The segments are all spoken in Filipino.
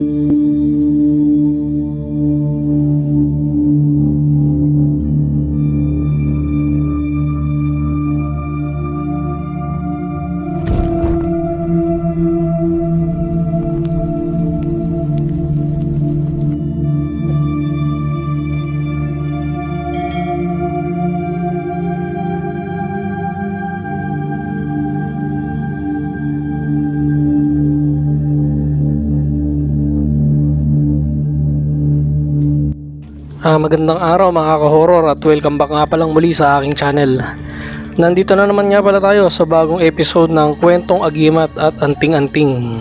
Thank mm -hmm. you. Ah, magandang araw mga ka-horror at welcome back nga palang muli sa aking channel. Nandito na naman nga pala tayo sa bagong episode ng Kwentong Agimat at Anting-Anting.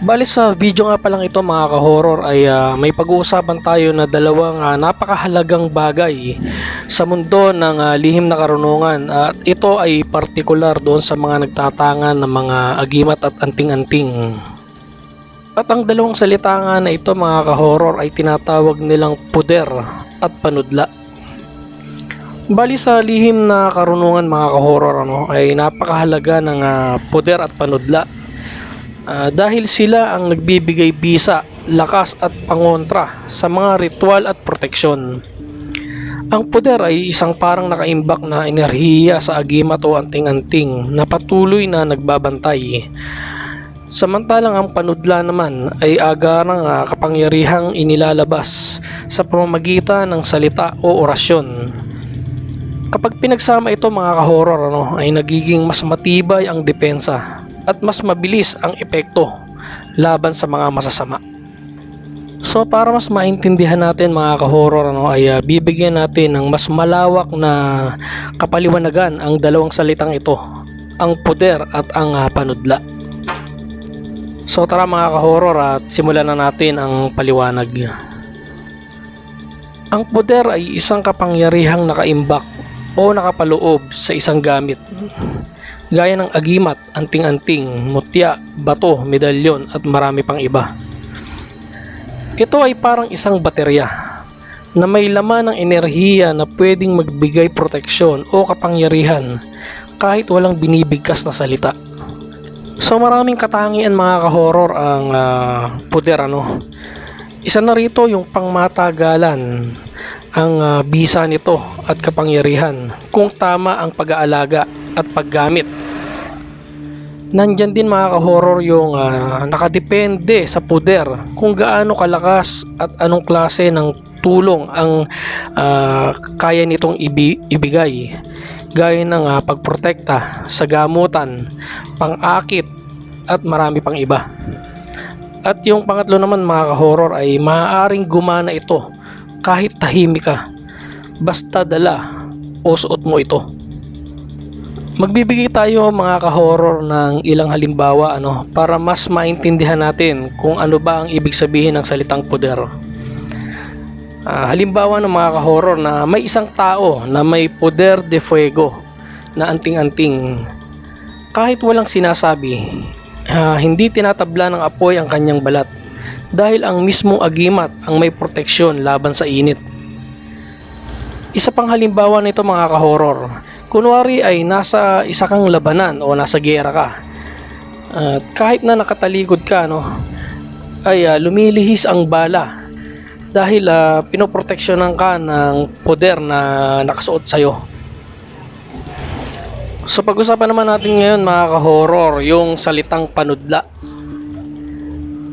Bali sa video nga palang ito mga ka-horror ay ah, may pag-uusapan tayo na dalawang ah, napakahalagang bagay sa mundo ng ah, lihim na karunungan at ito ay partikular doon sa mga nagtatangan ng mga agimat at anting-anting. At ang dalawang salita nga na ito mga ka-horror ay tinatawag nilang puder at panudla. Bali sa lihim na karunungan mga ka-horror ano, ay napakahalaga ng ah, puder at panudla. Ah, dahil sila ang nagbibigay bisa, lakas at pangontra sa mga ritual at proteksyon. Ang puder ay isang parang nakaimbak na enerhiya sa agimat o anting-anting na patuloy na nagbabantay. Samantalang ang panudla naman ay agarang ah, kapangyarihang inilalabas sa pamamagitan ng salita o orasyon. Kapag pinagsama ito mga ka-horror ano, ay nagiging mas matibay ang depensa at mas mabilis ang epekto laban sa mga masasama. So para mas maintindihan natin mga ka-horror ano, ay ah, bibigyan natin ng mas malawak na kapaliwanagan ang dalawang salitang ito, ang puder at ang ah, panudla. So tara mga ka-horror at simulan na natin ang paliwanag niya. Ang poder ay isang kapangyarihang nakaimbak o nakapaloob sa isang gamit. Gaya ng agimat, anting-anting, mutya, bato, medalyon at marami pang iba. Ito ay parang isang baterya na may laman ng enerhiya na pwedeng magbigay proteksyon o kapangyarihan kahit walang binibigkas na salita. So maraming katangian mga ka-horror ang ah, puder ano. Isa na rito yung pangmatagalan ang ah, bisa nito at kapangyarihan kung tama ang pag-aalaga at paggamit. Nandyan din mga ka-horror yung ah, nakadepende sa puder kung gaano kalakas at anong klase ng tulong ang ah, kaya nitong ibi- ibigay gaya ng ah, pagprotekta sa gamutan, pang-akit at marami pang iba. At yung pangatlo naman mga ka-horror ay maaaring gumana ito kahit tahimik ka basta dala o suot mo ito. Magbibigay tayo mga ka-horror ng ilang halimbawa ano para mas maintindihan natin kung ano ba ang ibig sabihin ng salitang poder. Ah, halimbawa ng mga ka-horror na may isang tao na may poder de fuego na anting-anting kahit walang sinasabi ah, hindi tinatabla ng apoy ang kanyang balat dahil ang mismong agimat ang may proteksyon laban sa init. Isa pang halimbawa nito mga ka-horror, kunwari ay nasa isa kang labanan o nasa gera ka. At kahit na nakatalikod ka no, ay ah, lumilihis ang bala dahil uh, pinoproteksyonan ka ng poder na nakasuot sa'yo. So pag-usapan naman natin ngayon mga ka-horror, yung salitang panudla.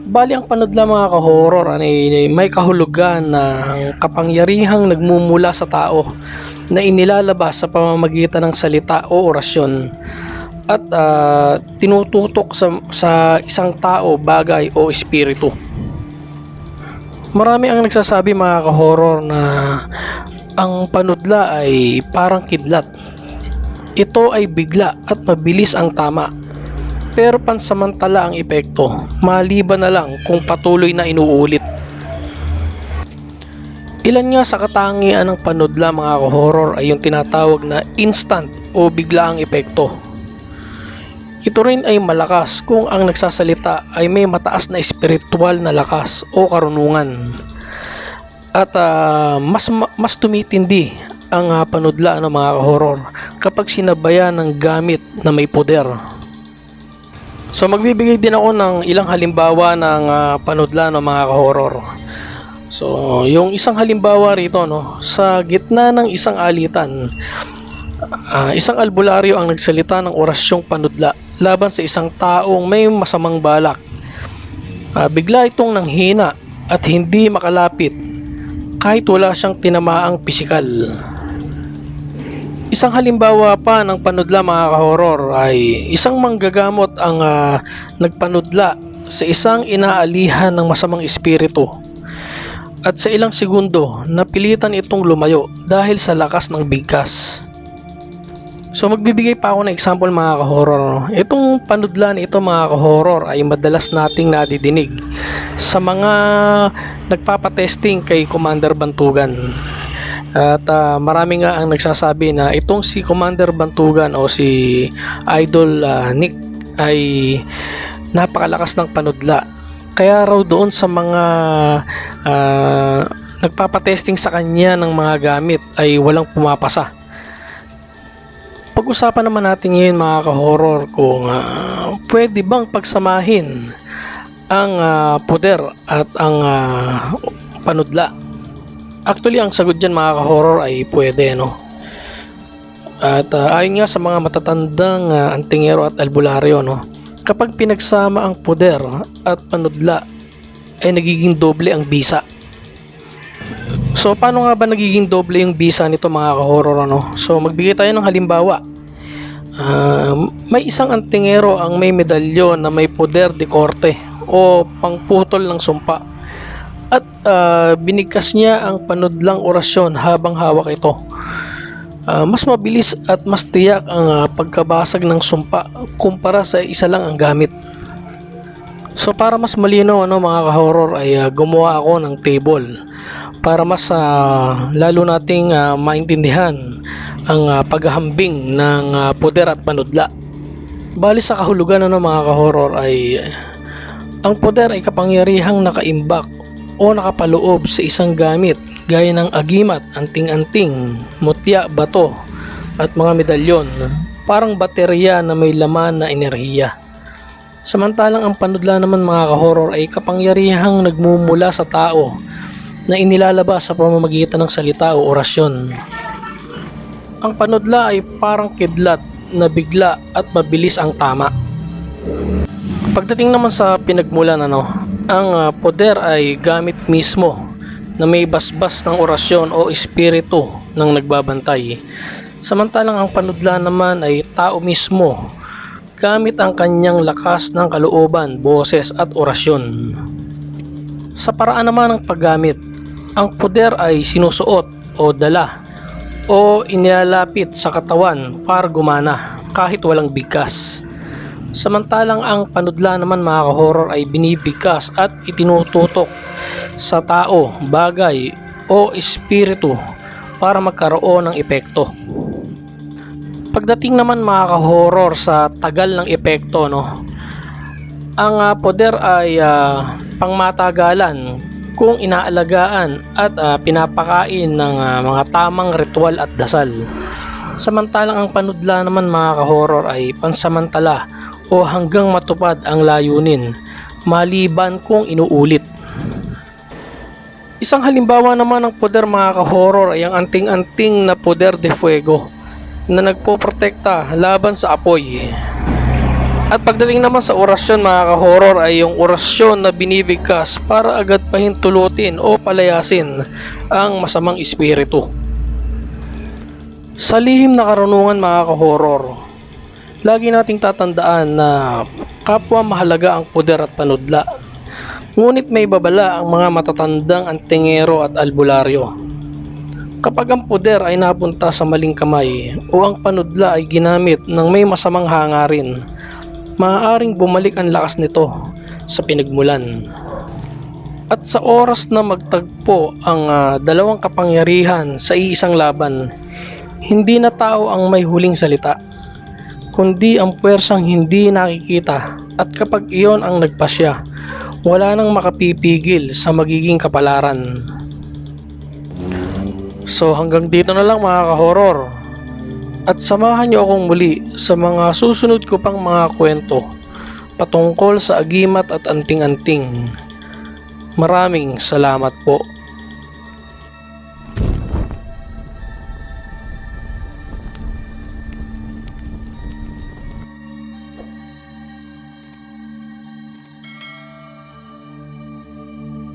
Bali ang panudla mga ka-horror ano, eh, may kahulugan ng kapangyarihang nagmumula sa tao na inilalabas sa pamamagitan ng salita o orasyon at ah, tinututok sa, sa isang tao, bagay o espiritu. Marami ang nagsasabi mga ka-horror na ang panudla ay parang kidlat. Ito ay bigla at mabilis ang tama. Pero pansamantala ang epekto, maliban na lang kung patuloy na inuulit. Ilan nga sa katangian ng panudla mga ka-horror ay yung tinatawag na instant o biglaang epekto. Ito rin ay malakas kung ang nagsasalita ay may mataas na espiritual na lakas o karunungan. At ah, mas ma- mas tumitindi ang ah, panudla ng mga horror kapag sinabayan ng gamit na may poder. So magbibigay din ako ng ilang halimbawa ng ah, panudla no mga ka-horror. So yung isang halimbawa rito no sa gitna ng isang alitan ah, isang albularyo ang nagsalita ng orasyong panudla laban sa isang taong may masamang balak. Ah, bigla itong nanghina at hindi makalapit kahit wala siyang tinamaang pisikal. Isang halimbawa pa ng panudla mga kahoror ay isang manggagamot ang ah, nagpanudla sa isang inaalihan ng masamang espiritu. At sa ilang segundo, napilitan itong lumayo dahil sa lakas ng bigkas. So magbibigay pa ako ng example mga kahoror. no? Itong panudla na ito mga kahoror ay madalas nating nadidinig sa mga nagpapatesting kay Commander Bantugan. At ah, marami nga ang nagsasabi na itong si Commander Bantugan o si Idol ah, Nick ay napakalakas ng panudla. Kaya raw doon sa mga ah, nagpapatesting sa kanya ng mga gamit ay walang pumapasa. Pag-usapan naman natin ngayon mga ka-horror kung ah, pwede bang pagsamahin ang ah, poder at ang ah, panudla. Actually, ang sagot dyan mga ka-horror ay pwede, no? At ah, ayon nga sa mga matatandang ah, antingero at albularyo, no? Kapag pinagsama ang poder at panudla, ay nagiging doble ang bisa. So, paano nga ba nagiging doble yung bisa nito mga ka-horror, ano? So, magbigay tayo ng halimbawa. Ah, may isang antingero ang may medalyon na may poder de korte o pangputol ng sumpa at ah, binigkas niya ang panudlang orasyon habang hawak ito. Ah, mas mabilis at mas tiyak ang ah, pagkabasag ng sumpa kumpara sa isa lang ang gamit. So para mas malinaw ano mga ka-horror ay ah, gumawa ako ng table para mas ah, lalo nating ah, maintindihan ang ah, paghahambing ng ah, poder at panudla. Bali sa kahulugan ano mga ka-horror ay ang poder ay kapangyarihang nakaimbak o nakapaloob sa isang gamit gaya ng agimat, anting-anting, mutya, bato at mga medalyon parang baterya na may laman na enerhiya. Samantalang ang panudla naman mga ka-horror ay kapangyarihang nagmumula sa tao na inilalabas sa pamamagitan ng salita o orasyon. Ang panudla ay parang kidlat na bigla at mabilis ang tama. Pagdating naman sa pinagmulan ano, ang ah, poder ay gamit mismo na may basbas ng orasyon o espiritu ng nagbabantay. Samantalang ang panudla naman ay tao mismo gamit ang kanyang lakas ng kalooban, boses at orasyon. Sa paraan naman ng paggamit, ang poder ay sinusuot o dala o inilalapit sa katawan para gumana kahit walang bigkas. Samantalang ang panudla naman mga horror ay binibigkas at itinututok sa tao, bagay o espiritu para magkaroon ng epekto. Pagdating naman mga ka-horror sa tagal ng epekto no, ang ah, poder ay ah, pangmatagalan kung inaalagaan at ah, pinapakain ng ah, mga tamang ritual at dasal. Samantalang ang panudla naman mga ka-horror ay pansamantala o hanggang matupad ang layunin maliban kung inuulit. Isang halimbawa naman ng poder mga ka-horror ay ang anting-anting na poder de fuego na nagpoprotekta laban sa apoy. At pagdating naman sa orasyon mga ka-horror ay yung orasyon na binibigkas para agad pahintulutin o palayasin ang masamang espiritu. Sa lihim na karunungan mga ka-horror, lagi nating tatandaan na kapwa mahalaga ang poder at panudla. Ngunit may babala ang mga matatandang antingero at albularyo. Kapag ang poder ay napunta sa maling kamay o ang panudla ay ginamit ng may masamang hangarin, maaaring bumalik ang lakas nito sa pinagmulan. At sa oras na magtagpo ang ah, dalawang kapangyarihan sa iisang laban, hindi na tao ang may huling salita, kundi ang puwersang hindi nakikita at kapag iyon ang nagpasya, wala nang makapipigil sa magiging kapalaran. So hanggang dito na lang mga ka-horror at samahan niyo akong muli sa mga susunod ko pang mga kwento patungkol sa agimat at anting-anting. Maraming salamat po.